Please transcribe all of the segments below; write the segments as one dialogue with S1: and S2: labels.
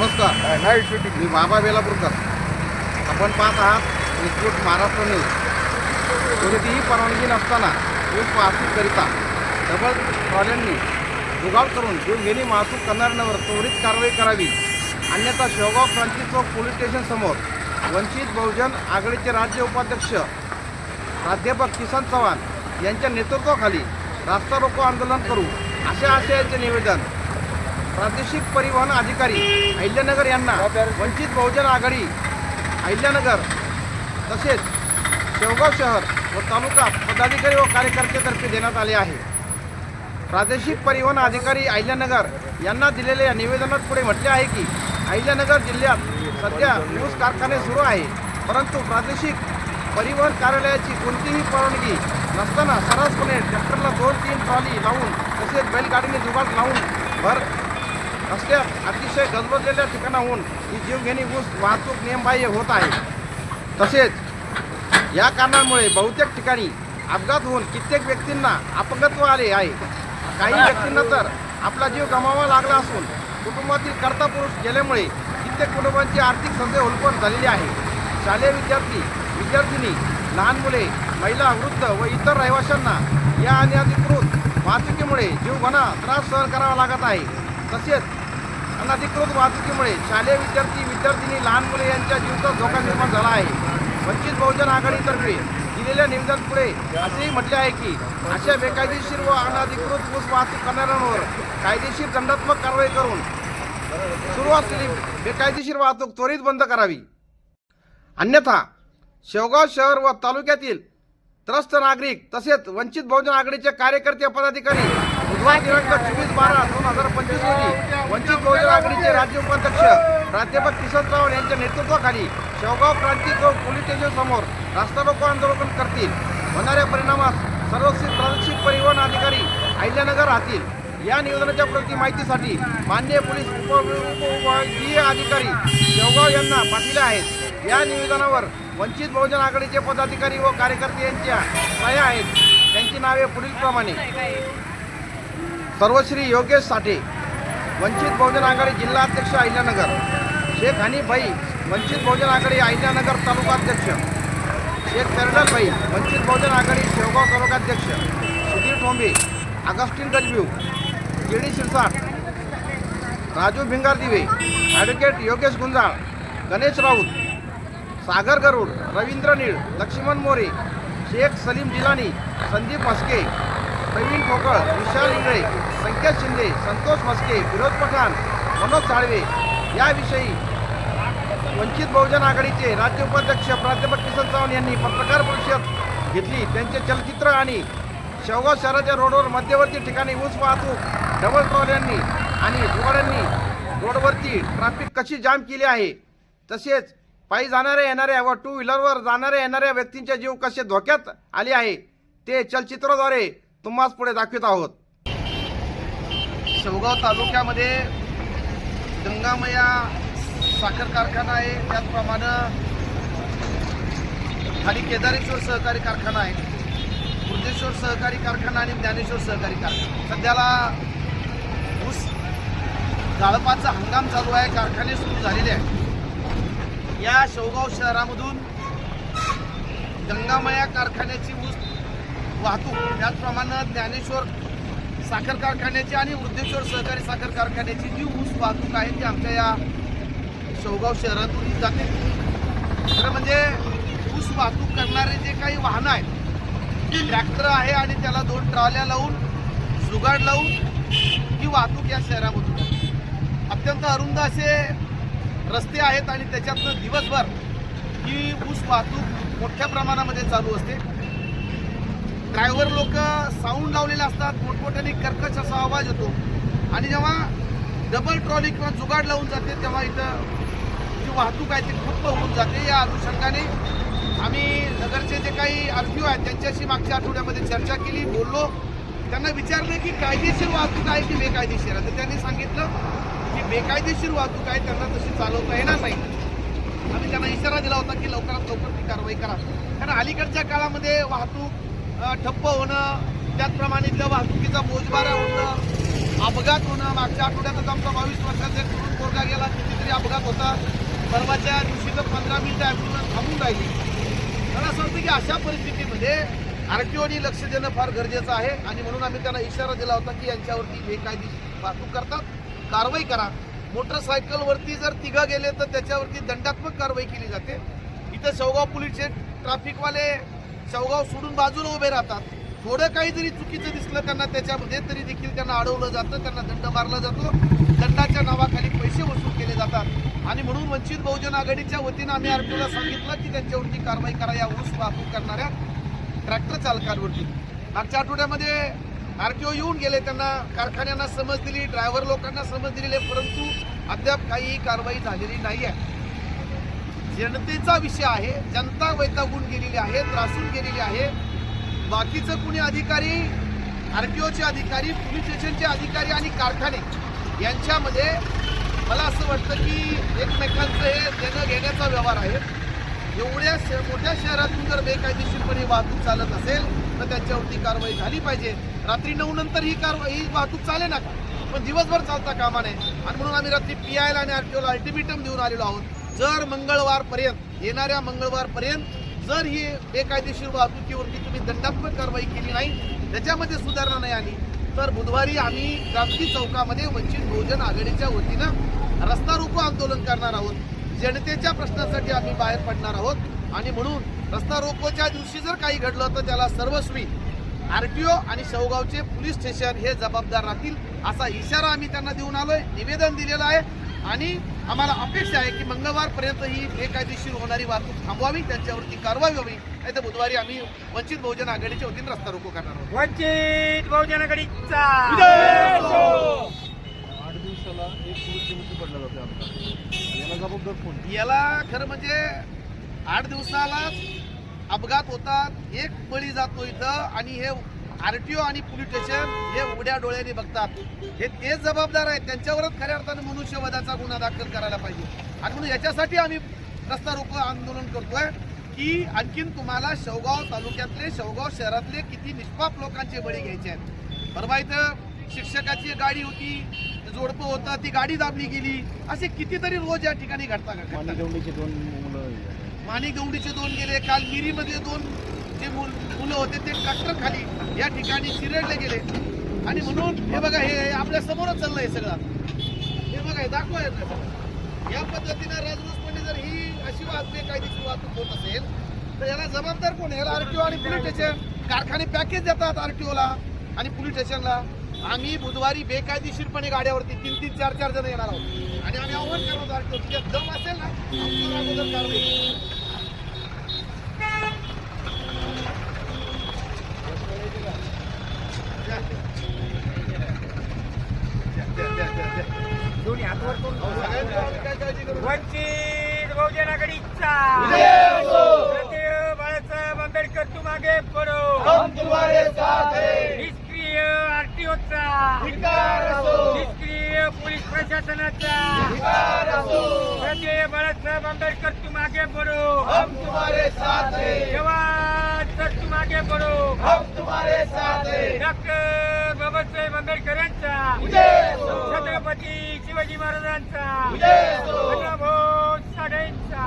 S1: नमस्कार.
S2: नाही शूटिंग
S1: मी बाबा बेलापूरकर. आपण पाहत आहात विस्तृत महाराष्ट्र न्यूज कोणतीही परवानगी नसताना ऊस वाहतूककरिता डबल ट्रॉल्यांनी जुगाड करून जीवघेणी वाहतूक करणाऱ्यांवर त्वरित कारवाई करावी. अन्यथा शेवगाव क्रांती चौक पोलीस स्टेशनसमोर वंचित बहुजन आघाडीचे राज्य उपाध्यक्ष प्राध्यापक किसन चव्हाण यांच्या नेतृत्वाखाली रास्ता रोको आंदोलन करू अशा आशयाचे निवेदन प्रादेशिक परिवहन अधिकारी अहिल्यानगर यांना वंचित बहुजन आघाडी अहिल्यानगर तसेच शेवगाव शहर व तालुका पदाधिकारी व कार्यकर्त्यातर्फे देण्यात आले आहे. प्रादेशिक परिवहन अधिकारी अहिल्यानगर यांना दिलेल्या निवेदनात पुढे म्हटले आहे की अहिल्यानगर जिल्ह्यात सध्या ऊस कारखाने सुरू आहे परंतु प्रादेशिक परिवहन कार्यालयाची कोणतीही परवानगी नसताना सर्रासपणे ट्रॅक्टरला दोन तीन ट्रॉली लावून तसेच बैलगाडीने जुगाड लावून भर रस्त्यात अतिशय गजबजलेल्या ठिकाणाहून ही जीवघेणी ऊस वाहतूक नियमबाह्य होत आहे. तसेच या कारणामुळे बहुतेक ठिकाणी अपघात होऊन कित्येक व्यक्तींना अपंगत्व आले आहे. काही व्यक्तींना तर आपला जीव गमावा लागला असून कुटुंबातील कर्ता पुरुष गेल्यामुळे कित्येक कुटुंबांची आर्थिक सध्या उलपण झालेली आहे. शालेय विद्यार्थी विद्यार्थिनी लहान मुले महिला वृद्ध व इतर रहिवाशांना या अनधिकृत वाहतुकीमुळे जीवघणा त्रास सहन करावा लागत आहे. तसेच अनधिकृत वाहतुकीमुळे शालेय विद्यार्थी विद्यार्थिनी लहान मुले यांच्या जीवनात धोका निर्माण झाला आहे. वंचित बहुजन आघाडीतर्फे दिलेल्या निवेदनापुढे असेही म्हटले आहे की अशा बेकायदेशीर व अनधिकृत ऊस वाहतूक करणाऱ्यांवर कायदेशीर दंडात्मक कारवाई करून सुरू असलेली बेकायदेशीर वाहतूक त्वरित बंद करावी. अन्यथा शेवगाव शहर व तालुक्यातील त्रस्त नागरिक तसेच वंचित बहुजन आघाडीचे कार्यकर्ते पदाधिकारी दिनांक चोवीस बारा दोन हजार पंचवीस रोजी वंचित बहुजन आघाडीचे राज्य उपाध्यक्ष प्राध्यापक किशन चव्हाण यांच्या नेतृत्वाखाली शेवगाव क्रांती चौक पोलीस स्टेशन समोर रास्ता रोको आंदोलन करतील. होणाऱ्या परिणामास सर्वस्वी प्रादेशिक परिवहन अधिकारी अहिल्यानगर राहतील. या निवेदनाच्या प्रति माहितीसाठी मान्य पोलीस उप उपविभागीय अधिकारी शेवगाव यांना पाठविले आहेत या निवेदनावर वंचित बहुजन आघाडीचे पदाधिकारी व कार्यकर्ते यांच्या सह्या आहेत. त्यांची नावे पुढीलप्रमाणे सर्वश्री योगेश साठे वंचित बहुजन आघाडी जिल्हा अध्यक्ष अहिल्यानगर शेख हनी भाई वंचित बहुजन आघाडी अहिल्यानगर तालुकाध्यक्ष शेख कर्नल भाई वंचित बहुजन आघाडी शेवगाव तालुकाध्यक्ष Sudhir Thombe Augustine Gajbhiye K D Shirsat Raju Bhingardive advocate Yogesh Gunjal Ganesh Raut Sagar Garud Ravindra Neel Laxman More Shaikh Salim Jilani Sandeep Maske Pravin ठोकळ विशाल इंगळे संकेत शिंदे संतोष मस्के विनोद पठाण मनोज साळवे याविषयी वंचित बहुजन आघाडीचे राज्य उपाध्यक्ष प्राध्यापक किसन चव्हाण यांनी पत्रकार परिषद घेतली. त्यांचे चलचित्र आणि शेवगाव शहराच्या रोडवर मध्यवर्ती ठिकाणी ऊस वाहतूक डबल ट्रॉल्यांनी आणि जुगाड्यांनी रोडवरती ट्रॅफिक कशी जाम केली आहे? तसेच पायी जाणाऱ्या येणाऱ्या व टू व्हीलरवर जाणाऱ्या येणाऱ्या व्यक्तींचे जीव कसे धोक्यात आले आहे? ते चलचित्राद्वारे तुम्हाला पुढे दाखवित आहोत. शेवगाव तालुक्यामध्ये गंगामया साखर कारखाना आहे. त्याचप्रमाणे खाली केदारेश्वर सहकारी कारखाना आहे. बुद्धेश्वर सहकारी कारखाना आणि ज्ञानेश्वर सहकारी कारखाना. सध्याला ऊस गाळपाचा हंगाम चालू आहे. कारखाने सुरू झालेले आहेत. या शेवगाव शहरामधून गंगामया कारखान्याची ऊस वाहतूक. त्याचप्रमाणे ज्ञानेश्वर साखर कारखान्याची आणि वृद्धेश्वर सहकारी साखर कारखान्याची जी ऊस वाहतूक आहे ती आमच्या या शेवगाव शहरातून जाते. खरं म्हणजे ऊस वाहतूक करणारे जे काही वाहनं आहेत ट्रॅक्टर आहे आणि त्याला दोन ट्रॉल्या लावून जुगाड लावून ही वाहतूक या शहरामधून अत्यंत अरुंद असे रस्ते आहेत आणि त्याच्यातनं दिवसभर ही ऊस वाहतूक मोठ्या प्रमाणामध्ये चालू असते. ड्रायव्हर लोक साऊंड लावलेले असतात मोठमोठ्याने कर्कश असा आवाज येतो. आणि जेव्हा डबल ट्रॉली किंवा जुगाड लावून जाते तेव्हा इथं जी वाहतूक आहे ती ठप्प होऊन जाते. या अनुषंगाने आम्ही नगरचे जे काही आर आहेत त्यांच्याशी मागच्या आठवड्यामध्ये चर्चा केली बोललो. त्यांना विचारलं की कायदेशीर वाहतूक आहे की बेकायदेशीर आहे? तर त्यांनी सांगितलं की बेकायदेशीर वाहतूक आहे त्यांना तशी चालवता येणार नाही. आम्ही त्यांना इशारा दिला होता की लवकरात लवकर ती कारवाई करा. कारण अलीकडच्या काळामध्ये वाहतूक ठप्प होणं त्याचप्रमाणे इथल्या वाहतुकीचा बोजबारा होणं
S3: अपघात होणं मागच्या आठवड्यातच आमचा बावीस वर्षाचा एक तरुण पोरगा गेला कितीतरी अपघात होता. परवाच्या दिवशी तर पंधरा मिनिटं ॲम्ब्युलन्स थांबून राहिली. मला असं वाटतं की अशा परिस्थितीमध्ये आर टी ओनी लक्ष देणं फार गरजेचं आहे आणि म्हणून आम्ही त्यांना इशारा दिला होता की यांच्यावरती बेकायदेशीर वाहतूक करतात कारवाई करा. मोटरसायकलवरती जर तिघं गेले तर त्याच्यावरती दंडात्मक कारवाई केली जाते. इथं शेवगाव पोलीसचे ट्रॅफिकवाले शेवगाव सोडून बाजूला उभे राहतात. थोडं काही जरी चुकीचं दिसलं त्यांना त्याच्यामध्ये तरी देखील त्यांना अडवलं जातं त्यांना दंड मारला जातो. दंडाच्या नावाखाली पैसे वसूल केले जातात. आणि म्हणून वंचित बहुजन आघाडीच्या वतीनं आम्ही आरटीओला सांगितलं की त्यांच्यावरती कारवाई करा या ऊस वाहतूक करणाऱ्या ट्रॅक्टर चालकांवरती. मागच्या आठवड्यामध्ये आरटीओ येऊन गेले त्यांना कारखान्यांना समज दिली ड्रायव्हर लोकांना समज दिलेली परंतु अद्याप काही कारवाई झालेली नाही आहे जनतेचा विषय आहे जनता वैतागून गेलेली आहे त्रासून गेलेली आहे. बाकीचं कुणी अधिकारी आर पी ओचे अधिकारी पोलीस स्टेशनचे अधिकारी आणि कारखाने यांच्यामध्ये मला असं वाटतं की एकमेकांचं हे देणं घेण्याचा व्यवहार आहे. एवढ्या श- मोठ्या शहरातून जर बेकायदेशीरपणे वाहतूक चालत असेल तर त्याच्यावरती कारवाई झाली पाहिजे. रात्री नऊ नंतर ही कारवाई ही वाहतूक चाले ना पण दिवसभर चालता कामा नये. आणि म्हणून आम्ही रात्री पी आयला आणि आरटीओला अल्टिमेटम देऊन आलेलो आहोत. जर मंगळवारपर्यंत येणाऱ्या मंगळवारपर्यंत जर ही बेकायदेशीर वाहतुकीवरती तुम्ही दंडात्मक कारवाई केली नाही त्याच्यामध्ये सुधारणा नाही आली तर बुधवारी आम्ही क्रांती चौकामध्ये वंचित बहुजन आघाडीच्या वतीनं रस्ता रोको आंदोलन करणार आहोत. जनतेच्या प्रश्नासाठी आम्ही बाहेर पडणार आहोत आणि म्हणून रस्ता रोकोच्या दिवशी जर काही घडलं तर त्याला सर्वस्वी आरटीओ आणि शेवगावचे पोलीस स्टेशन हे जबाबदार राहतील असा इशारा आम्ही त्यांना देऊन आलोय निवेदन दिलेलं आहे. आणि आम्हाला अपेक्षा आहे की मंगळवारपर्यंत ही बेकायदेशीर होणारी वाहतूक थांबवावी त्यांच्यावरती कारवाई व्हावी. नाही तर बुधवारी आम्ही वंचित बहुजन आघाडीच्या वतीने रस्ता रोको करणार आहोत.
S4: वंचित बहुजन आघाडीचा!
S2: आठ दिवसाला एक पडला जातो याला जबाबदार कोण?
S3: याला खरं म्हणजे आठ दिवसालाच अपघात होतात एक बळी जातो इथं आणि हे आरटीओ आणि पोलीस स्टेशन हे उघड्या डोळ्याने बघतात. हे तेच जबाबदार आहेत. त्यांच्यावरच खऱ्या अर्थानं मनुष्यवधाचा गुन्हा दाखल करायला पाहिजे. आणि म्हणून याच्यासाठी आम्ही रस्ता रोको आंदोलन करतोय की आणखीन तुम्हाला शेवगाव तालुक्यातले शेवगाव शहरातले किती निष्पाप लोकांचे बळी घ्यायचे आहेत. परवा इथं शिक्षकाची गाडी होती. जोडपं होतं. ती गाडी दाबली गेली. असे कितीतरी रोज या ठिकाणी घडता घडतात.
S2: माणिकवंडीचे दोन मुलं.
S3: माणिक गौंडीचे दोन गेले. काल मिरीमध्ये दोन जे मुल- मुलं होते ते ट्रॅक्टर खाली या ठिकाणी चिरडले गेले. आणि म्हणून हे बघा हे आपल्या समोरच चाललंय सगळं. हे बघा हे दाखवा या पद्धतीनं राजरोसपणे जर ही अशी वाहतूक बेकायदेशीर वाहतूक होत असेल तर याला जबाबदार कोण याला आरटीओ आणि पोलीस स्टेशन कारखाने पॅकेज देतात आरटीओला आणि पोलीस स्टेशनला आम्ही बुधवारी बेकायदेशीरपणे गाड्यावरती तीन तीन चार चार जण येणार आहोत. आणि आम्ही आव्हान करणार आहोत आरटीओ तिथे दम असेल ना अगोदर कारवाई करू.
S4: दोन्ही हातवर करून
S3: काय काळजी करू नका.
S4: वंचित बहुजन आघाडीचा
S3: हो!
S4: बाळासाहेब आंबेडकर तू मागे पडो
S3: हम तुम्हारे साथ हैं.
S4: निष्क्रिय आरटीओचा. निष्क्रिय पोलीस प्रशासनाचा बाळासाहेब आंबेडकर तू मागे पडो
S3: हम तुम्हारे साथ हैं.
S4: जवान तर तू मागे पडो
S3: हम तुम्हारे साथ हैं.
S4: डॉक्टर बाबासाहेब आंबेडकरांचा! छत्रपती शिवाजी महाराजांचा. साठेंचा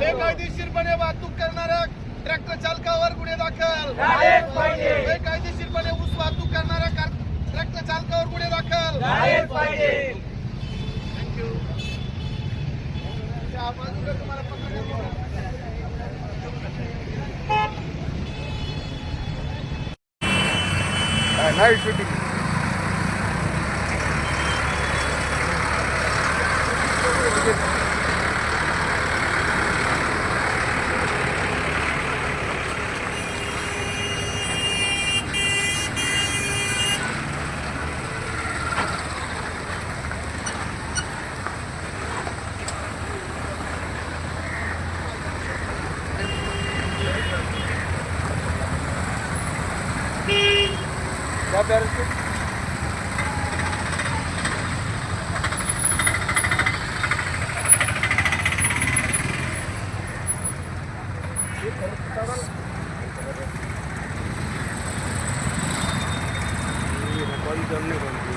S3: बेकायदेशीरपणे वाहतूक करणाऱ्या ट्रॅक्टर चालकावर गुन्हे दाखल. बेकायदेशीरपणे ऊस वाहतूक करणाऱ्या कार- ट्रॅक्टर चालकावर गुन्हे दाखल. थँक्यू बाजूला तुम्हाला
S2: शूटिंग क्या पॅरेंट रिकॉर्ड करने को